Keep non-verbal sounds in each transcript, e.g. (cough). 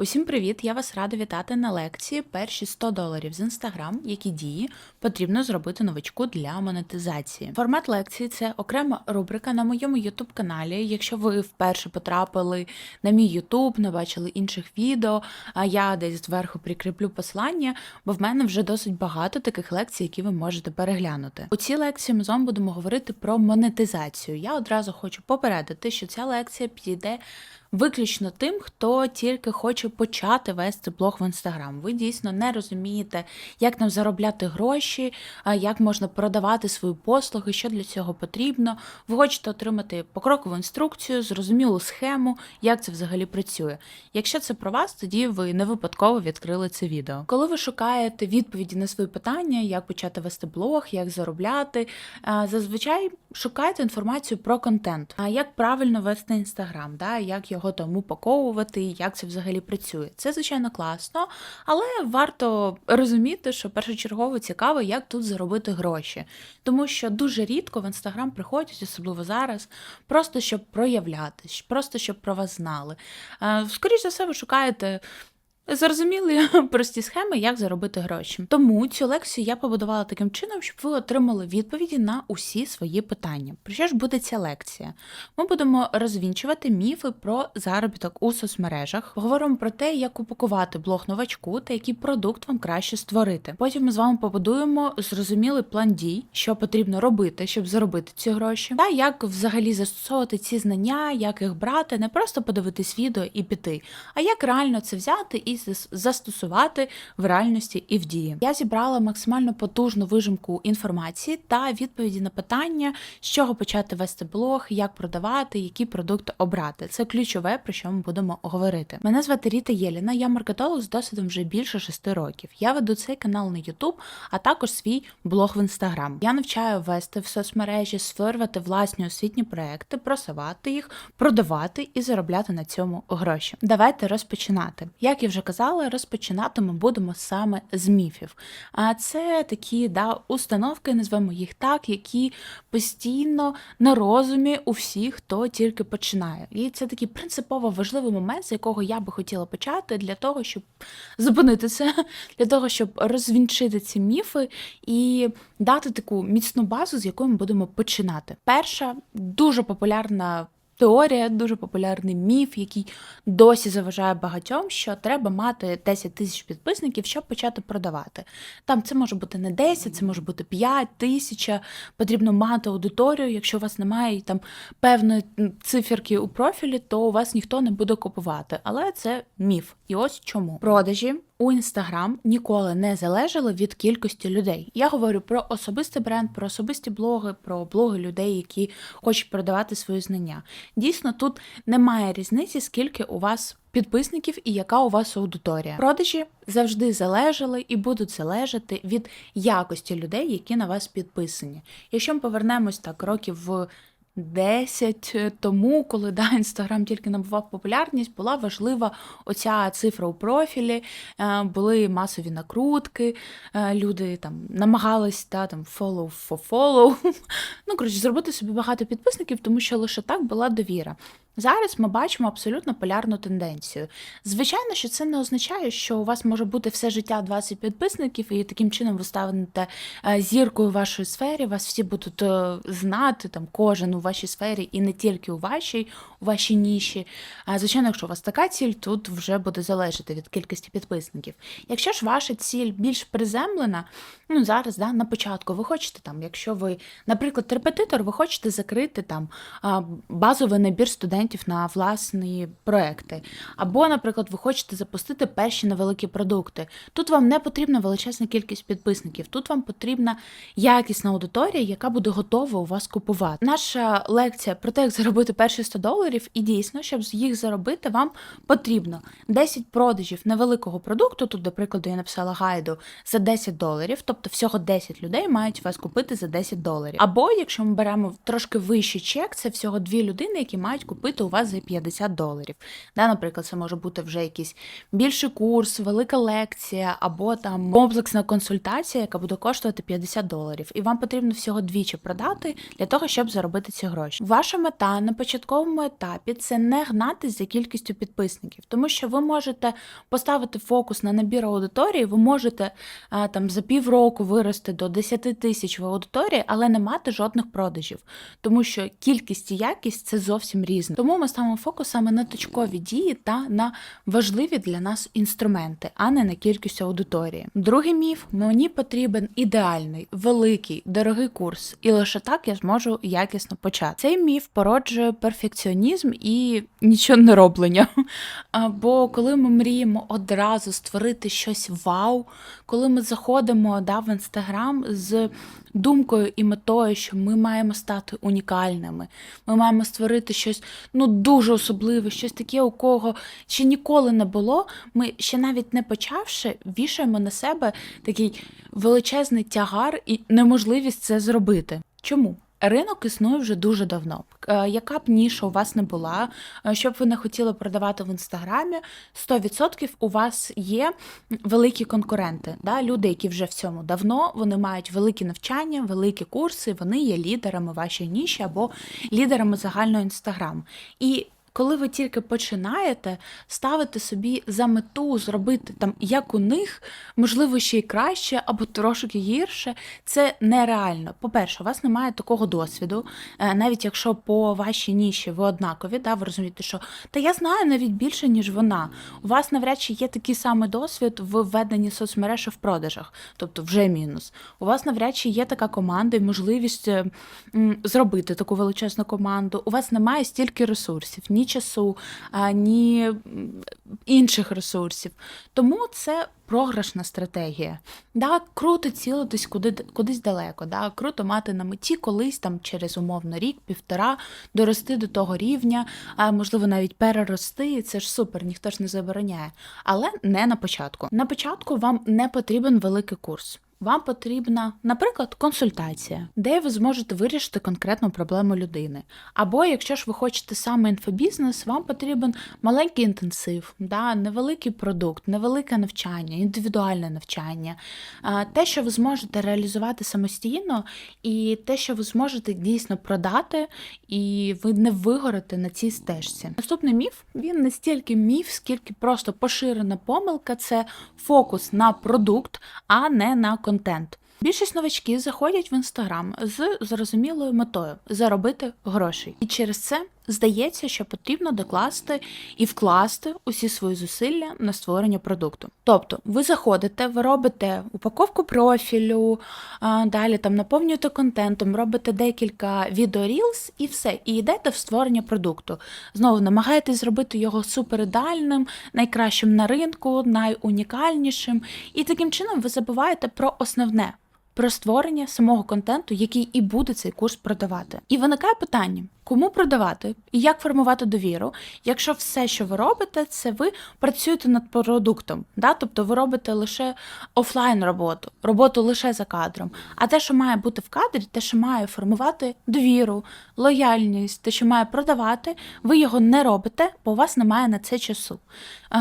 Усім привіт! Я вас рада вітати на лекції перші 100 доларів з інстаграм, які дії потрібно зробити новичку для монетизації. Формат лекції це окрема рубрика на моєму youtube каналі. Якщо ви вперше потрапили на мій YouTube, не бачили інших відео, а я десь зверху прикріплю посилання, бо в мене вже досить багато таких лекцій, які ви можете переглянути. У цій лекції ми з вами будемо говорити про монетизацію. Я одразу хочу попередити, що ця лекція підійде виключно тим, хто тільки хоче почати вести блог в інстаграм. Ви дійсно не розумієте, як там заробляти гроші, як можна продавати свої послуги, що для цього потрібно. Ви хочете отримати покрокову інструкцію, зрозумілу схему, як це взагалі працює. Якщо це про вас, тоді ви не випадково відкрили це відео. Коли ви шукаєте відповіді на свої питання, як почати вести блог, як заробляти, зазвичай шукайте інформацію про контент, а як правильно вести інстаграм, як його там упаковувати, як це взагалі працює. Це звичайно класно, але варто розуміти, що першочергово цікаво, як тут заробити гроші. Тому що дуже рідко в інстаграм приходять, особливо зараз, просто щоб проявлятись, просто щоб про вас знали. Е, Скоріше за все, ви шукаєте. Зрозуміли (laughs) прості схеми, як заробити гроші. Тому цю лекцію я побудувала таким чином, щоб ви отримали відповіді на усі свої питання. Про що ж буде ця лекція? Ми будемо розвінчувати міфи про заробіток у соцмережах. Говоримо про те, як упакувати блог новачку та який продукт вам краще створити. Потім ми з вами побудуємо зрозумілий план дій, що потрібно робити, щоб заробити ці гроші, та як взагалі застосовувати ці знання, як їх брати, не просто подивитись відео і піти, а як реально це взяти і зас- застосувати в реальності і в дії. Я зібрала максимально потужну вижимку інформації та відповіді на питання, з чого почати вести блог, як продавати, які продукти обрати. Це ключове, про що ми будемо говорити. Мене звати Ріта Єліна, я маркетолог з досвідом вже більше шести років. Я веду цей канал на YouTube, а також свій блог в Instagram. Я навчаю вести в соцмережі, створювати власні освітні проекти, просувати їх, продавати і заробляти на цьому гроші. Давайте розпочинати. Як я вже казала, розпочинати ми будемо саме з міфів. А це такі да, установки, назвемо їх так, які постійно на розумі у всіх, хто тільки починає. І це такий принципово важливий момент, з якого я би хотіла почати для того, щоб зупинити це, (laughs) для того, щоб розвінчити ці міфи і дати таку міцну базу, з якої ми будемо починати. Перша дуже популярна. Теорія, дуже популярний міф, який досі заважає багатьом, що треба мати 10 тисяч підписників, щоб почати продавати. Там це може бути не 10, це може бути 5 тисяч. Потрібно мати аудиторію. Якщо у вас немає там певної циферки у профілі, то у вас ніхто не буде купувати. Але це міф. І ось чому продажі у Інстаграм ніколи не залежали від кількості людей. Я говорю про особистий бренд, про особисті блоги, про блоги людей, які хочуть продавати свої знання. Дійсно, тут немає різниці, скільки у вас підписників і яка у вас аудиторія. Продажі завжди залежали і будуть залежати від якості людей, які на вас підписані. Якщо ми повернемось так років в 10 тому, коли да, Інстаграм тільки набував популярність, була важлива оця цифра у профілі, е, були масові накрутки, е, люди там намагались да, там follow for follow. (laughs) Ну, коротше, зробити собі багато підписників, тому що лише так була довіра. Зараз ми бачимо абсолютно полярну тенденцію. Звичайно, що це не означає, що у вас може бути все життя 20 підписників, і таким чином ви станете е, зіркою в вашій сфері, вас всі будуть е, знати, там кожен у вашій сфері, і не тільки у вашій, у вашій ніші. Звичайно, якщо у вас така ціль, тут вже буде залежати від кількості підписників. Якщо ж ваша ціль більш приземлена, ну зараз да, на початку ви хочете там, якщо ви, наприклад, репетитор, ви хочете закрити там базовий набір студентів на власні проекти. Або, наприклад, ви хочете запустити перші невеликі продукти. Тут вам не потрібна величезна кількість підписників, тут вам потрібна якісна аудиторія, яка буде готова у вас купувати. Наша лекція про те, як заробити перші 100 доларів, і дійсно, щоб їх заробити, вам потрібно 10 продажів невеликого продукту. Тут, до прикладу, я написала гайду за 10 доларів, тобто всього 10 людей мають вас купити за 10 доларів. Або якщо ми беремо трошки вищий чек, це всього дві людини, які мають купити зробити у вас за 50 доларів. Да, наприклад, це може бути вже якийсь більший курс, велика лекція або там комплексна консультація, яка буде коштувати 50 доларів. І вам потрібно всього двічі продати для того, щоб заробити ці гроші. Ваша мета на початковому етапі це не гнатись за кількістю підписників, тому що ви можете поставити фокус на набір аудиторії, ви можете там за півроку вирости до 10 тисяч в аудиторії, але не мати жодних продажів, тому що кількість і якість це зовсім різне. Тому ми ставимо фокус саме на точкові дії та на важливі для нас інструменти, а не на кількість аудиторії. Другий міф: мені потрібен ідеальний, великий, дорогий курс, і лише так я зможу якісно почати. Цей міф породжує перфекціонізм і нічого не роблення. (laughs) Бо коли ми мріємо одразу створити щось вау, коли ми заходимо да, в інстаграм з думкою і метою, що ми маємо стати унікальними, ми маємо створити щось ну дуже особливе, щось таке, у кого ще ніколи не було. Ми ще навіть не почавши, вішаємо на себе такий величезний тягар і неможливість це зробити. Чому? Ринок існує вже дуже давно. Е, Яка б ніша у вас не була, е, що б ви не хотіли продавати в інстаграмі, 100% у вас є великі конкуренти. Да? Люди, які вже в цьому давно, вони мають великі навчання, великі курси, вони є лідерами вашої ніші або лідерами загального інстаграму. І коли ви тільки починаєте ставити собі за мету зробити там як у них, можливо, ще й краще або трошки гірше, це нереально. По-перше, у вас немає такого досвіду, Е, навіть якщо по вашій ніші ви однакові, да, ви розумієте, що та я знаю навіть більше, ніж вона. У вас навряд чи є такий самий досвід в введенні соцмереж в продажах, тобто вже мінус. У вас навряд чи є така команда і можливість е, зробити таку величезну команду. У вас немає стільки ресурсів, часу, ні інших ресурсів. Тому це програшна стратегія. Да, круто цілитись куди, кудись далеко. Да, круто мати на меті колись там через умовно рік, півтора, дорости до того рівня, а можливо навіть перерости. Це ж супер, ніхто ж не забороняє. Але не на початку. На початку вам не потрібен великий курс. Вам потрібна, наприклад, консультація, де ви зможете вирішити конкретну проблему людини. Або якщо ж ви хочете саме інфобізнес, вам потрібен маленький інтенсив, да, невеликий продукт, невелике навчання, індивідуальне навчання, те, що ви зможете реалізувати самостійно, і те, що ви зможете дійсно продати, і ви не вигорите на цій стежці. Наступний міф він не стільки міф, скільки просто поширена помилка це фокус на продукт, а не на контент. Більшість новачків заходять в інстаграм з зрозумілою метою заробити грошей, і через це здається, що потрібно докласти і вкласти усі свої зусилля на створення продукту. Тобто, ви заходите, ви робите упаковку профілю, далі там наповнюєте контентом, робите декілька відеорілз і все, і йдете в створення продукту. Знову намагаєтесь зробити його суперідеальним, найкращим на ринку, найунікальнішим. І таким чином ви забуваєте про основне. Про створення самого контенту, який і буде цей курс продавати. І виникає питання: кому продавати і як формувати довіру, якщо все, що ви робите, це ви працюєте над продуктом, да? тобто ви робите лише офлайн роботу, роботу лише за кадром. А те, що має бути в кадрі, те, що має формувати довіру, лояльність, те, що має продавати, ви його не робите, бо у вас немає на це часу.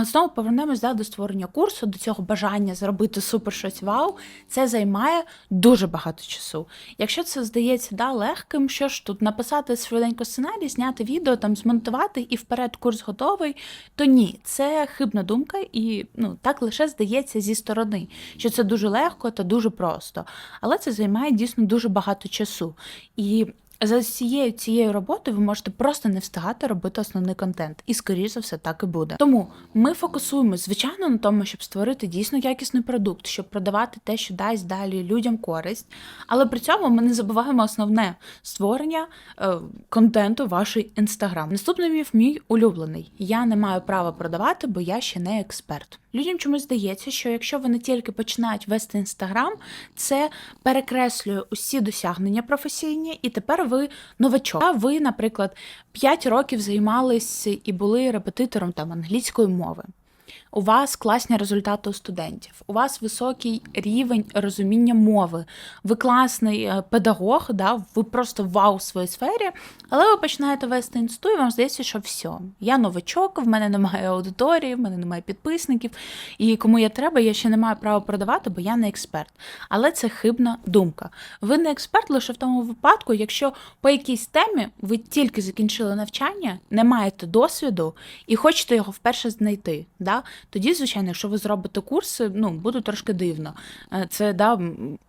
Знову повернемось да, до створення курсу, до цього бажання зробити супер щось вау. Це займає дуже багато часу. Якщо це здається да, легким, що ж тут написати швиденько сценарій, зняти відео, там змонтувати і вперед курс готовий, то ні, це хибна думка, і ну так лише здається зі сторони, що це дуже легко та дуже просто. Але це займає дійсно дуже багато часу. І за цією цією роботою ви можете просто не встигати робити основний контент, і скоріше за все так і буде. Тому ми фокусуємося, звичайно, на тому, щоб створити дійсно якісний продукт, щоб продавати те, що дасть далі людям користь. Але при цьому ми не забуваємо основне створення е, контенту вашої інстаграм. Наступний міф мій улюблений. Я не маю права продавати, бо я ще не експерт. Людям чомусь здається, що якщо вони тільки починають вести інстаграм, це перекреслює усі досягнення професійні, і тепер ви новачок. А ви, наприклад, 5 років займались і були репетитором там англійської мови. У вас класні результати у студентів, у вас високий рівень розуміння мови, ви класний е, педагог, да, ви просто вау в своїй сфері, але ви починаєте вести інсту, і вам здається, що все, я новачок, в мене немає аудиторії, в мене немає підписників, і кому я треба, я ще не маю права продавати, бо я не експерт. Але це хибна думка. Ви не експерт лише в тому випадку, якщо по якійсь темі ви тільки закінчили навчання, не маєте досвіду і хочете його вперше знайти. Да? Тоді, звичайно, якщо ви зробите курси, ну буде трошки дивно. Е, Це да,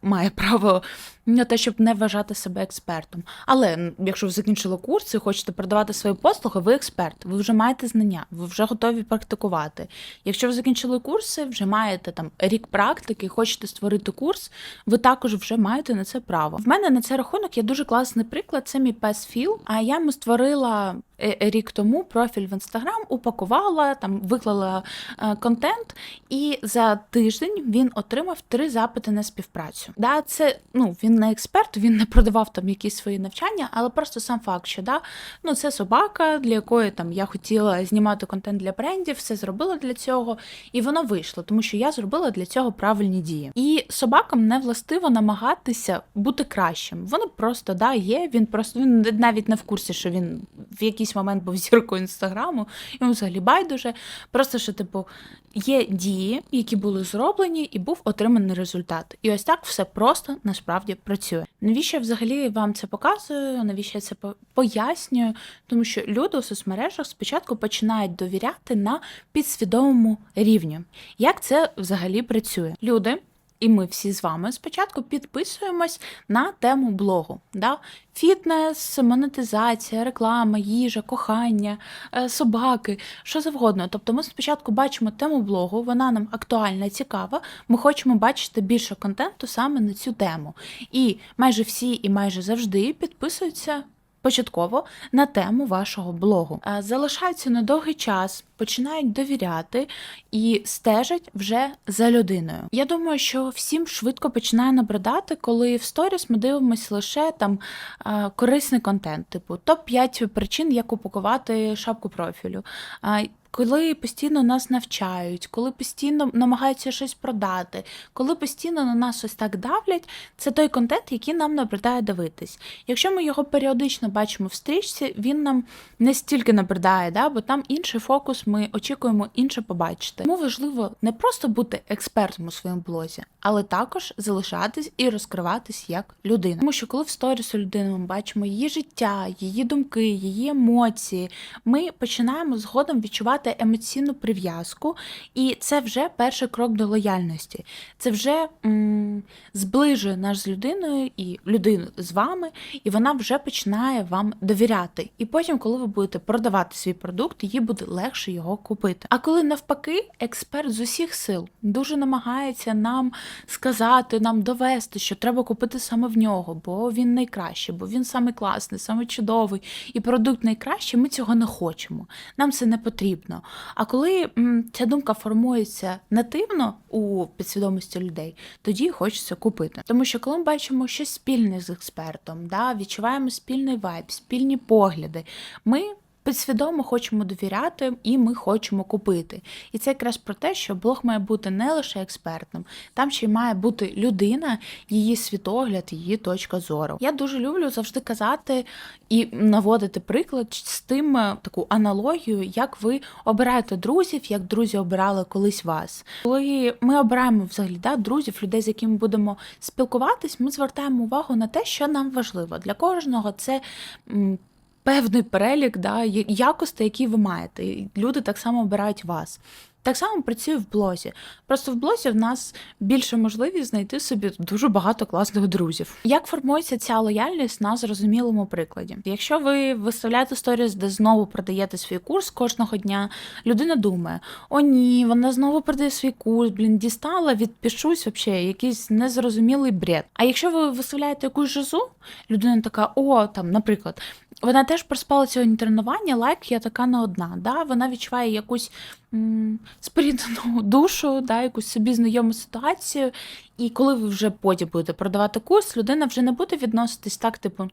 має (laughs) право на те, щоб не вважати себе експертом. Але якщо ви закінчили курси і хочете продавати свої послуги, ви експерт, ви вже маєте знання, ви вже готові практикувати. Якщо ви закінчили курси, вже маєте там рік практики, хочете створити курс, ви також вже маєте на це право. В мене на цей рахунок є дуже класний приклад. Це мій пес Філ. А я йому створила рік тому профіль в інстаграм, упакувала там, виклала е, контент, і за тиждень він отримав три запити на співпрацю. Да, це ну він не експерт, він не продавав там якісь свої навчання, але просто сам факт, що да, ну це собака, для якої там я хотіла знімати контент для брендів, все зробила для цього, і воно вийшло, тому що я зробила для цього правильні дії. І собакам не властиво намагатися бути кращим. Вони просто да є. Він просто він навіть не в курсі, що він в якийсь момент був (laughs) зіркою інстаграму, йому взагалі байдуже. Просто що, типу, є дії, які були зроблені, і був отриманий результат. І ось так все просто насправді працює. Навіщо я взагалі вам це показую? Навіщо я це пояснюю? Тому що люди у соцмережах спочатку починають довіряти на підсвідомому рівні. Як це взагалі працює? Люди. І ми всі з вами спочатку підписуємось на тему блогу. Да? Фітнес, монетизація, реклама, їжа, кохання, е, собаки, що завгодно. Тобто ми спочатку бачимо тему блогу, вона нам актуальна, цікава. Ми хочемо бачити більше контенту саме на цю тему. І майже всі, і майже завжди підписуються. Початково на тему вашого блогу Е, залишаються на довгий час, починають довіряти і стежать вже за людиною. Я думаю, що всім швидко починає набридати, коли в сторіс ми дивимося лише там е, корисний контент, типу топ-5 причин, як упакувати шапку профілю. Коли постійно нас навчають, коли постійно намагаються щось продати, коли постійно на нас ось так давлять, це той контент, який нам набридає дивитись. Якщо ми його періодично бачимо в стрічці, він нам не стільки набридає, да, бо там інший фокус, ми очікуємо інше побачити. Тому важливо не просто бути експертом у своєму блозі, але також залишатись і розкриватись як людина. Тому що коли в сторіс у людини ми бачимо її життя, її думки, її емоції, ми починаємо згодом відчувати емоційну прив'язку, і це вже перший крок до лояльності. Це вже м, зближує нас з людиною і людину з вами, і вона вже починає вам довіряти. І потім, коли ви будете продавати свій продукт, їй буде легше його купити. А коли навпаки, експерт з усіх сил дуже намагається нам сказати, нам довести, що треба купити саме в нього, бо він найкращий, бо він саме класний, саме чудовий, і продукт найкращий, ми цього не хочемо. Нам це не потрібно. А коли ця думка формується нативно у підсвідомості людей, тоді хочеться купити. Тому що коли ми бачимо щось спільне з експертом, да, відчуваємо спільний вайб, спільні погляди, ми. Підсвідомо хочемо довіряти, і ми хочемо купити. І це якраз про те, що блог має бути не лише експертним, там ще й має бути людина, її світогляд, її точка зору. Я дуже люблю завжди казати і наводити приклад з тим е, таку аналогію, як ви обираєте друзів, як друзі обирали колись вас. Коли ми обираємо взагалі да, друзів, людей, з якими будемо спілкуватись, ми звертаємо увагу на те, що нам важливо. Для кожного це. Певний перелік да, якостей, які ви маєте. І Люди так само обирають вас. Так само працює в блозі. Просто в блозі в нас більше можливість знайти собі дуже багато класних друзів. Як формується ця лояльність на зрозумілому прикладі? Якщо ви виставляєте сторіс, де знову продаєте свій курс кожного дня, людина думає: о, ні, вона знову продає свій курс, блін, дістала, відпишусь, взагалі, якийсь незрозумілий бред. А якщо ви виставляєте якусь жизу, людина така, о, там, наприклад, вона теж проспала сьогодні тренування, лайк, я така не одна. Да? Вона відчуває якусь м, споріднену душу, да, якусь собі знайому ситуацію, І коли ви вже потім будете продавати курс, людина вже не буде відноситись так, типу,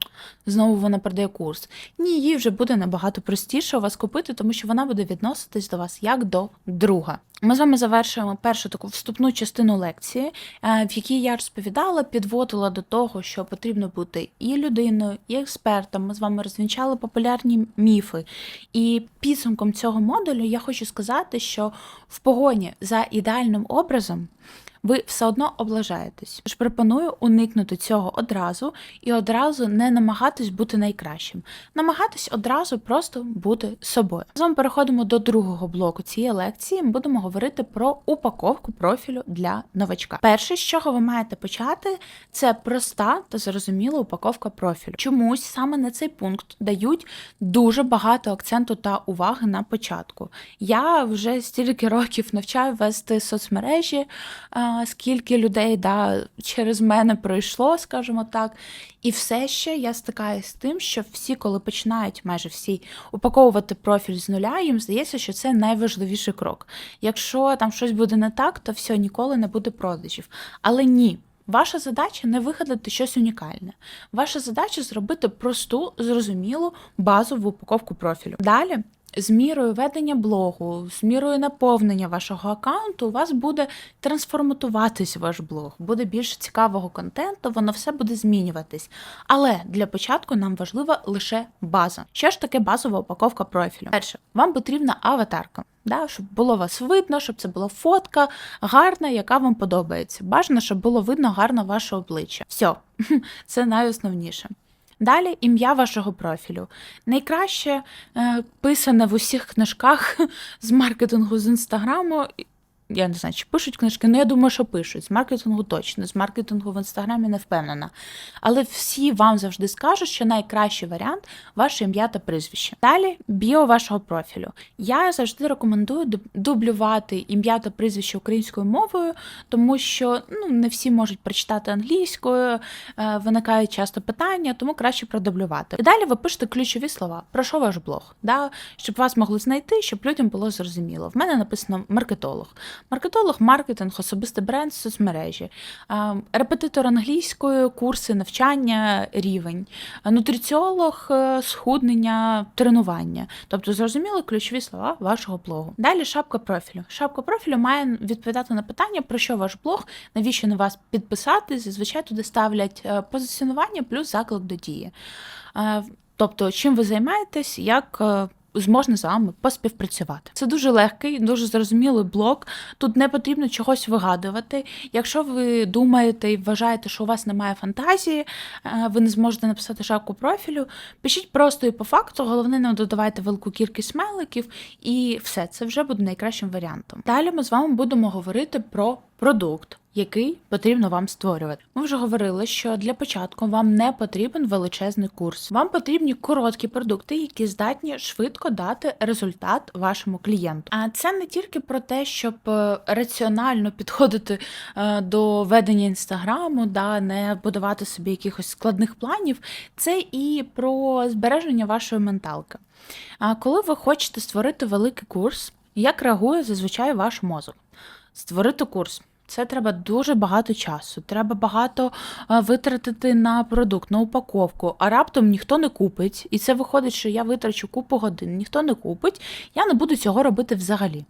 знову вона продає курс. Ні, їй вже буде набагато простіше у вас купити, тому що вона буде відноситись до вас як до друга. Ми з вами завершуємо першу таку вступну частину лекції, е, в якій я розповідала, підводила до того, що потрібно бути і людиною, і експертом. Ми з вами розвінчали популярні міфи. І підсумком цього модулю я хочу сказати, що в погоні за ідеальним образом ви все одно облажаєтесь. Тож пропоную уникнути цього одразу і одразу не намагатись бути найкращим. Намагатись одразу просто бути собою. З вами переходимо до другого блоку цієї лекції. Ми будемо говорити про упаковку профілю для новачка. Перше, з чого ви маєте почати, це проста та зрозуміла упаковка профілю. Чомусь саме на цей пункт дають дуже багато акценту та уваги на початку. Я вже стільки років навчаю вести соцмережі, скільки людей да, через мене пройшло, скажімо так. І все ще я стикаюся з тим, що всі, коли починають майже всі упаковувати профіль з нуля, їм здається, що це найважливіший крок. Якщо там щось буде не так, то все ніколи не буде продажів. Але ні. Ваша задача не вигадати щось унікальне. Ваша задача зробити просту, зрозумілу базову упаковку профілю. Далі з мірою ведення блогу, з мірою наповнення вашого аккаунту, у вас буде трансформатуватись ваш блог, буде більше цікавого контенту, воно все буде змінюватись. Але для початку нам важлива лише база. Що ж таке базова упаковка профілю? Перше, вам потрібна аватарка. Да, щоб було вас видно, щоб це була фотка гарна, яка вам подобається. Бажано, щоб було видно гарно ваше обличчя. Все, (laughs) це найосновніше. Далі ім'я вашого профілю. Найкраще е, писане в усіх книжках (laughs) з маркетингу з інстаграму. Я не знаю, чи пишуть книжки, ну я думаю, що пишуть. З маркетингу точно, з маркетингу в інстаграмі не впевнена. Але всі вам завжди скажуть, що найкращий варіант ваше ім'я та прізвище. Далі біо вашого профілю. Я завжди рекомендую дублювати ім'я та прізвище українською мовою, тому що ну, не всі можуть прочитати англійською, е, виникають часто питання, тому краще продублювати. І далі ви пишете ключові слова. Про що ваш блог? Да? Щоб вас могли знайти, щоб людям було зрозуміло. В мене написано маркетолог. Маркетолог, маркетинг, особистий бренд, соцмережі, репетитор англійської, курси, навчання, рівень, нутриціолог, е, схуднення, тренування. Тобто зрозуміли ключові слова вашого блогу. Далі шапка профілю. Шапка профілю має відповідати на питання, про що ваш блог, навіщо на вас підписати. Зазвичай туди ставлять е, позиціонування плюс заклик до дії. Е, Тобто, чим ви займаєтесь, як зможна з вами поспівпрацювати. Це дуже легкий, дуже зрозумілий блок. Тут не потрібно чогось вигадувати. Якщо ви думаєте і вважаєте, що у вас немає фантазії, е, ви не зможете написати шапку профілю, пишіть просто і по факту, головне не додавайте велику кількість смайликів, і все, це вже буде найкращим варіантом. Далі ми з вами будемо говорити про продукт. Який потрібно вам створювати. Ми вже говорили, що для початку вам не потрібен величезний курс. Вам потрібні короткі продукти, які здатні швидко дати результат вашому клієнту. А це не тільки про те, щоб е, раціонально підходити е, до ведення інстаграму, да, не будувати собі якихось складних планів. Це і про збереження вашої менталки. А коли ви хочете створити великий курс, як реагує зазвичай ваш мозок? Створити курс. Це треба дуже багато часу. Треба багато е, витратити на продукт, на упаковку. А раптом ніхто не купить. І це виходить, що я витрачу купу годин, ніхто не купить, я не буду цього робити взагалі.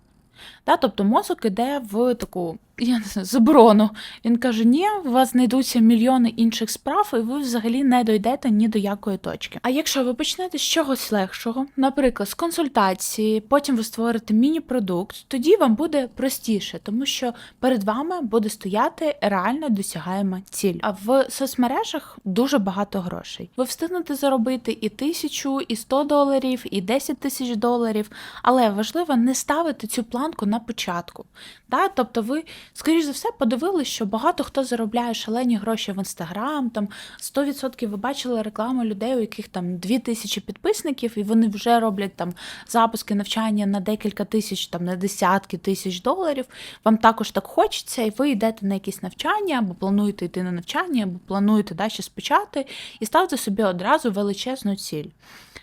Та, тобто мозок іде в таку я не знаю, заборону. Він каже: ні, у вас знайдуться мільйони інших справ, і ви взагалі не дойдете ні до якої точки. А якщо ви почнете з чогось легшого, наприклад, з консультації, потім ви створите міні-продукт, тоді вам буде простіше, тому що перед вами буде стояти реально досягаема ціль. А в соцмережах дуже багато грошей. Ви встигнете заробити і тисячу, і 100 доларів, і 10 тисяч доларів. Але важливо не ставити цю планку на початку. Да? Тобто, ви, скоріш за все, подивилися, що багато хто заробляє шалені гроші в інстаграм. Там 100% ви бачили рекламу людей, у яких там 2000 підписників, і вони вже роблять там запуски навчання на декілька тисяч, там на десятки тисяч доларів. Вам також так хочеться, і ви йдете на якісь навчання, або плануєте йти на навчання, або плануєте да, щось почати, і ставте собі одразу величезну ціль.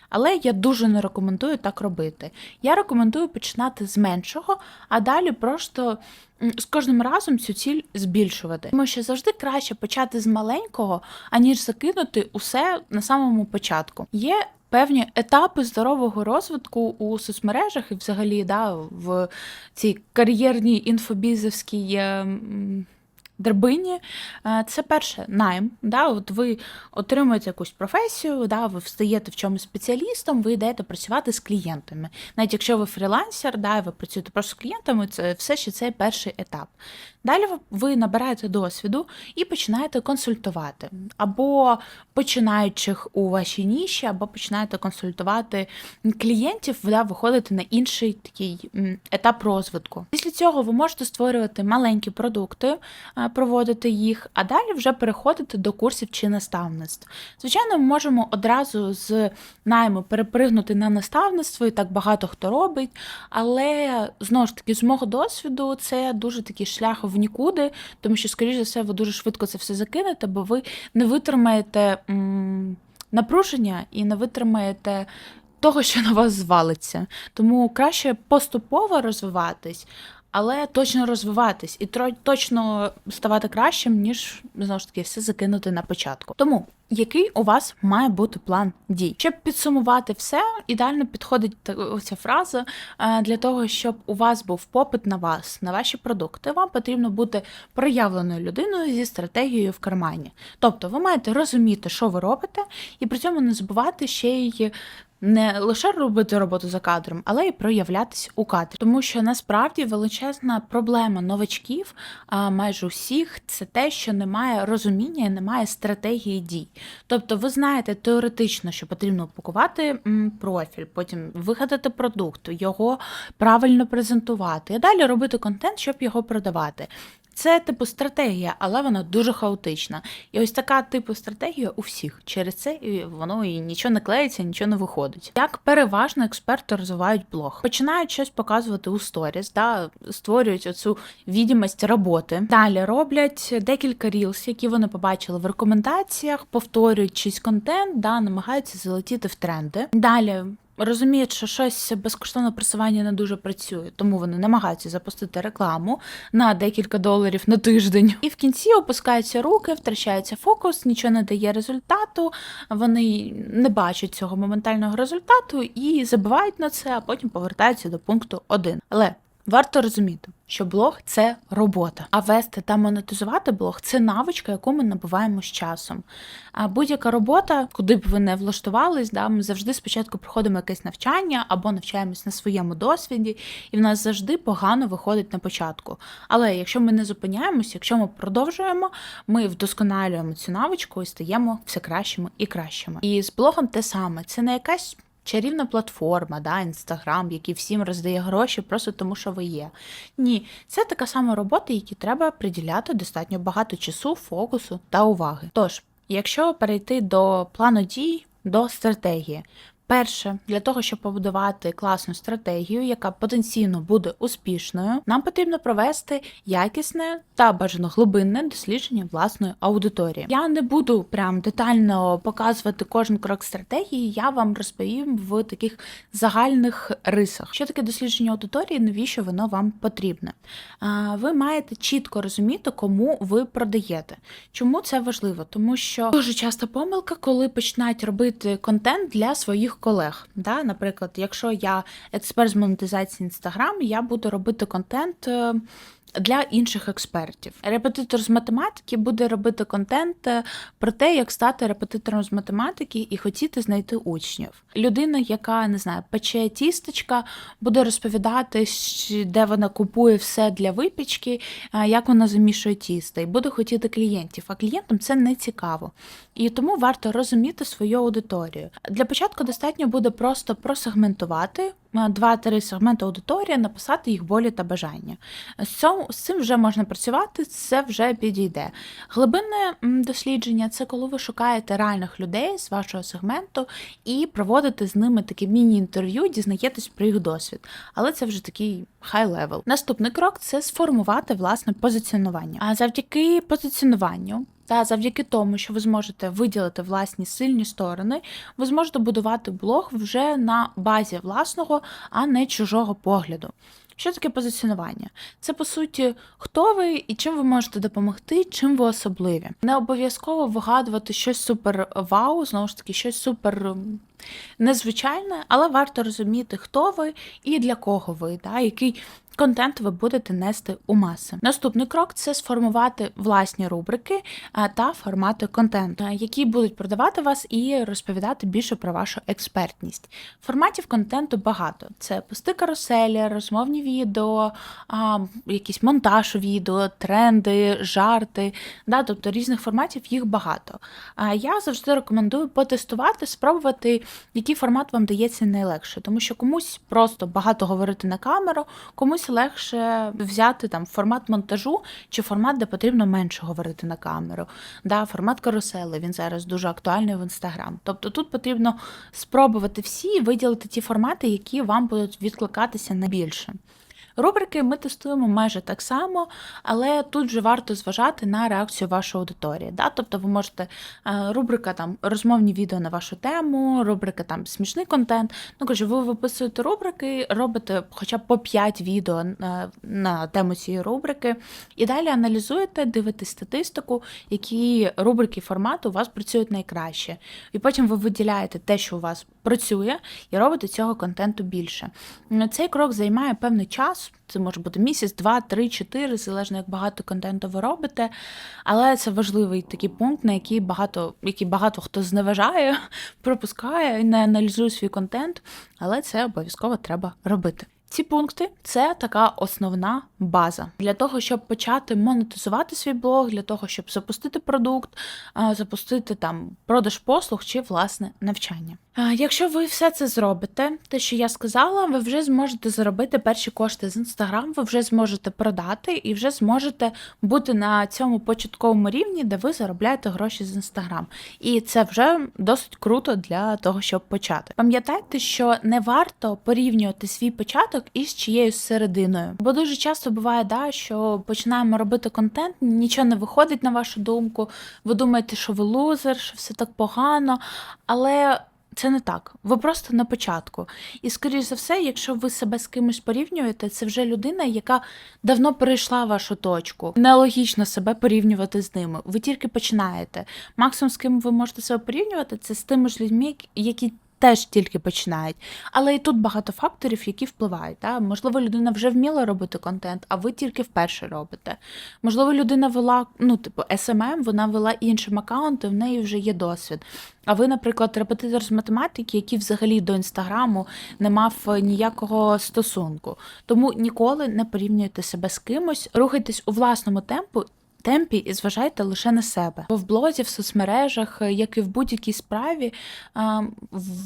Але я дуже не рекомендую так робити. Я рекомендую починати з меншого, а далі просто з кожним разом цю ціль збільшувати. Тому що завжди краще почати з маленького, аніж закинути усе на самому початку. Є певні етапи здорового розвитку у соцмережах і взагалі да, в цій кар'єрній інфобізовській. Драбині, Е, це перше найм. Да? От ви отримуєте якусь професію, да? ви встаєте в чомусь спеціалістом, ви йдете працювати з клієнтами. Навіть якщо ви фрілансер, да, ви працюєте просто з клієнтами, це все ще це перший етап. Далі ви- ви набираєте досвіду і починаєте консультувати або починаючих у вашій ніші, або починаєте консультувати клієнтів, да, виходити на інший такий етап розвитку. Після цього ви можете створювати маленькі продукти, е, проводити їх, а далі вже переходити до курсів чи наставництв. Звичайно, ми можемо одразу з найму перепригнути на наставництво, і так багато хто робить. Але знову ж таки, з мого досвіду, це дуже такий шлях в нікуди, тому що, скоріш за все, ви дуже швидко це все закинете, бо ви не витримаєте м, напруження і не витримаєте. Того, що на вас звалиться. Тому краще поступово розвиватись, але точно розвиватись і точно ставати кращим, ніж знову ж таки все закинути на початку. Тому який у вас має бути план дій? Щоб підсумувати все, ідеально підходить оця фраза е, для того, щоб у вас був попит на вас, на ваші продукти. Вам потрібно бути проявленою людиною зі стратегією в кармані. Тобто, ви маєте розуміти, що ви робите, і при цьому не забувати ще й не лише робити роботу за кадром, але й проявлятись у кадрі. Тому що насправді величезна проблема новачків, а майже усіх, це те, що немає розуміння і немає стратегії дій. Тобто, ви знаєте теоретично, що потрібно упакувати профіль, потім вигадати продукт, його правильно презентувати, і далі робити контент, щоб його продавати. Це типу стратегія, але вона дуже хаотична. І ось така типу стратегія у всіх. Через це воно і нічого не клеїться, нічого не виходить. Як переважно експерти розвивають блог, починають щось показувати у сторіс, да, створюють оцю відомість роботи. Далі роблять декілька рілс, які вони побачили в рекомендаціях, повторюють чийсь контент, да, намагаються залетіти в тренди. Далі розуміють, що щось безкоштовне просування не дуже працює, тому вони намагаються запустити рекламу на декілька доларів на тиждень. І в кінці опускаються руки, втрачається фокус, нічого не дає результату. Вони не бачать цього моментального результату і забувають на це, а потім повертаються до пункту 1. Але Варто розуміти, що блог це робота, а вести та монетизувати блог це навичка, яку ми набуваємо з часом. А будь-яка робота, куди б ви не влаштувались, да, ми завжди спочатку проходимо якесь навчання або навчаємось на своєму досвіді, і в нас завжди погано виходить на початку. Але якщо ми не зупиняємося, якщо ми продовжуємо, ми вдосконалюємо цю навичку і стаємо все кращими і кращими. І з блогом те саме, це не якась чарівна платформа, да, інстаграм, який всім роздає гроші просто тому, що ви є. Ні, це така сама робота, якій треба приділяти достатньо багато часу, фокусу та уваги. Тож, якщо перейти до плану дій, до стратегії. Перше, для того, щоб побудувати класну стратегію, яка потенційно буде успішною, нам потрібно провести якісне та бажано глибинне дослідження власної аудиторії. Я не буду прям детально показувати кожен крок стратегії, я вам розповім в таких загальних рисах. Що таке дослідження аудиторії, навіщо воно вам потрібне? Ви маєте чітко розуміти, кому ви продаєте. Чому це важливо? Тому що дуже часто помилка, коли починають робити контент для своїх колег. Да? Наприклад, якщо я експерт з монетизації Instagram, я буду робити контент. Е, Для інших експертів репетитор з математики буде робити контент е, про те, як стати репетитором з математики і хотіти знайти учнів. Людина, яка не знаю, пече тістечка, буде розповідати, де вона купує все для випічки, як вона замішує тісто, і буде хотіти клієнтів. А клієнтам це не цікаво. І тому варто розуміти свою аудиторію. Для початку достатньо буде просто просегментувати а, два-три сегменти аудиторії, написати їх болі та бажання. З цим вже можна працювати, це вже підійде. Глибинне дослідження це коли ви шукаєте реальних людей з вашого сегменту і проводите з ними таке міні-інтерв'ю, дізнаєтесь про їх досвід. Але це вже такий хай левел. Наступний крок це сформувати власне позиціонування. А завдяки позиціонуванню Та завдяки тому, що ви зможете виділити власні сильні сторони, ви зможете будувати блог вже на базі власного, а не чужого погляду. Що таке позиціонування? Це по суті, хто ви і чим ви можете допомогти, чим ви особливі. Не обов'язково вигадувати щось супер вау, знову ж таки, щось супер незвичайне, але варто розуміти, хто ви і для кого ви, да, який контент ви будете нести у маси. Наступний крок це сформувати власні рубрики та формати контенту, які будуть продавати вас і розповідати більше про вашу експертність. Форматів контенту багато: це пости каруселі, розмовні відео, якийсь монтаж відео, тренди, жарти. Да, тобто різних форматів їх багато. А я завжди рекомендую потестувати, спробувати, який формат вам дається найлегше, тому що комусь просто багато говорити на камеру, комусь легше взяти там формат монтажу чи формат, де потрібно менше говорити на камеру. Да, формат карусели він зараз дуже актуальний в інстаграм. Тобто тут потрібно спробувати всі виділити ті формати, які вам будуть відкликатися найбільше. Рубрики ми тестуємо майже так само, але тут вже варто зважати на реакцію вашої аудиторії. Да? Тобто ви можете е, рубрика там розмовні відео на вашу тему, рубрика там смішний контент. Ну кажу, ви виписуєте рубрики, робите хоча б по 5 відео на, на тему цієї рубрики, і далі аналізуєте, дивитесь статистику, які рубрики формату у вас працюють найкраще. І потім ви виділяєте те, що у вас працює, і робите цього контенту більше. Цей крок займає певний час. Це може бути місяць, два, три, чотири, залежно як багато контенту ви робите. Але це важливий такий пункт, на який багато, який багато хто зневажає, (laughs) пропускає і не аналізує свій контент, але це обов'язково треба робити. Ці пункти це така основна база для того, щоб почати монетизувати свій блог, для того, щоб запустити продукт, запустити там продаж послуг чи власне навчання. Якщо ви все це зробите, те, що я сказала, ви вже зможете заробити перші кошти з інстаграм, ви вже зможете продати і вже зможете бути на цьому початковому рівні, де ви заробляєте гроші з інстаграм. І це вже досить круто для того, щоб почати. Пам'ятайте, що не варто порівнювати свій початок із чиєюсь серединою, бо дуже часто буває, да, що починаємо робити контент, нічого не виходить на вашу думку. Ви думаєте, що ви лузер, що все так погано, але. Це не так. Ви просто на початку. І, скоріш за все, якщо ви себе з кимось порівнюєте, це вже людина, яка давно перейшла вашу точку. Нелогічно себе порівнювати з ними. Ви тільки починаєте. Максимум, з ким ви можете себе порівнювати, це з тими ж людьми, які. Теж тільки починають, але і тут багато факторів, які впливають. Да? Можливо, людина вже вміла робити контент, а ви тільки вперше робите. Можливо, людина вела, ну, типу, SMM, вона вела іншим аккаунтом, в неї вже є досвід. А ви, наприклад, репетитор з математики, який взагалі до інстаграму не мав ніякого стосунку. Тому ніколи не порівнюйте себе з кимось, рухайтесь у власному темпу. Темпі і зважайте лише на себе. Бо в блозі, в соцмережах, як і в будь-якій справі,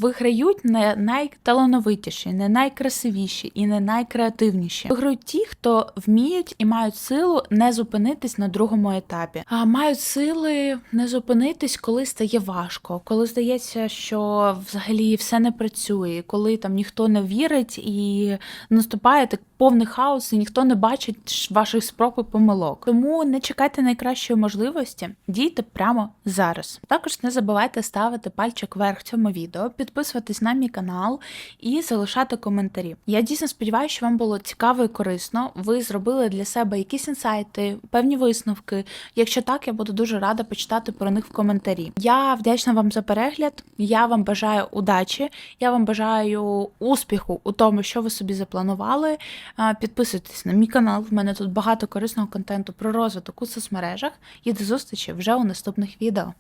виграють не найталановитіші, не найкрасивіші і не найкреативніші. Виграють ті, хто вміють і мають силу не зупинитись на другому етапі, а мають сили не зупинитись, коли стає важко, коли здається, що взагалі все не працює, коли там ніхто не вірить і наступає так повний хаос, і ніхто не бачить ваших спроб і помилок. Тому не чекайте найкращої можливості, дійте прямо зараз. Також не забувайте ставити пальчик вверх цьому відео, підписуватись на мій канал і залишати коментарі. Я дійсно сподіваюся, що вам було цікаво і корисно. Ви зробили для себе якісь інсайти, певні висновки. Якщо так, я буду дуже рада почитати про них в коментарі. Я вдячна вам за перегляд. Я вам бажаю удачі, я вам бажаю успіху у тому, що ви собі запланували. Підписуйтесь на мій канал. В мене тут багато корисного контенту про розвиток у соцмережах. І до зустрічі вже у наступних відео.